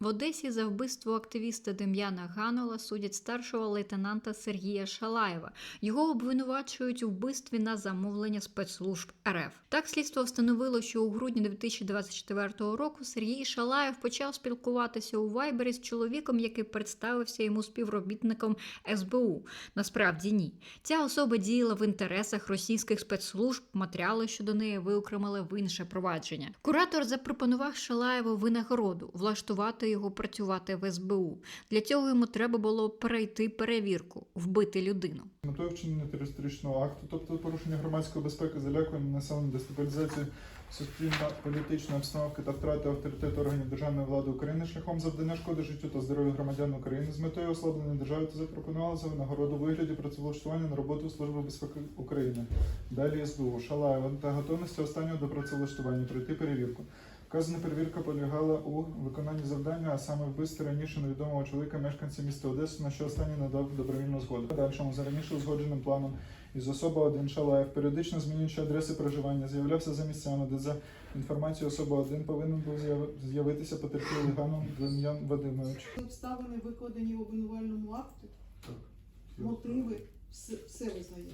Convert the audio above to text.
В Одесі за вбивство активіста Дем'яна Ганола судять старшого лейтенанта Сергія Шалаєва. Його обвинувачують у вбивстві на замовлення спецслужб РФ. Так слідство встановило, що у грудні 2024 року Сергій Шалаєв почав спілкуватися у Вайбері з чоловіком, який представився йому співробітником СБУ. Насправді ні. Ця особа діяла в інтересах російських спецслужб. Матеріали щодо неї виокремили в інше провадження. Куратор запропонував Шалаєву винагороду влаштувати його працювати в СБУ. Для цього йому треба було перейти перевірку, вбити людину. Метою вчинення терористичного акту, тобто порушення громадської безпеки, залякування населення, дестабілізації суспільно-політичної обстановки та втрати авторитету органів державної влади України шляхом завдання шкоди життю та здоров'ю громадян України з метою ослаблення держави та запропонували за винагороду у вигляді працевлаштування на роботу Служби безпеки України. Далі СБУ Шалаєва та готовності останнього до працевлаштування пройти перевірку. Вказана перевірка полягала у виконанні завдання, а саме вбивстві раніше невідомого чоловіка, мешканця міста Одеси, на що останній надав добровільну згоду. Подальшому за раніше узгодженим планом із особа 1 Шалаєв, періодично змінюючи адреси проживання, з'являвся за місцями, де за інформацією особа 1 повинен був з'яви- з'явитися потерпілий Ганом Дем'ян Вадимович. Обставини викладені в обвинувальному акті, Так. мотиви, все, все визнає.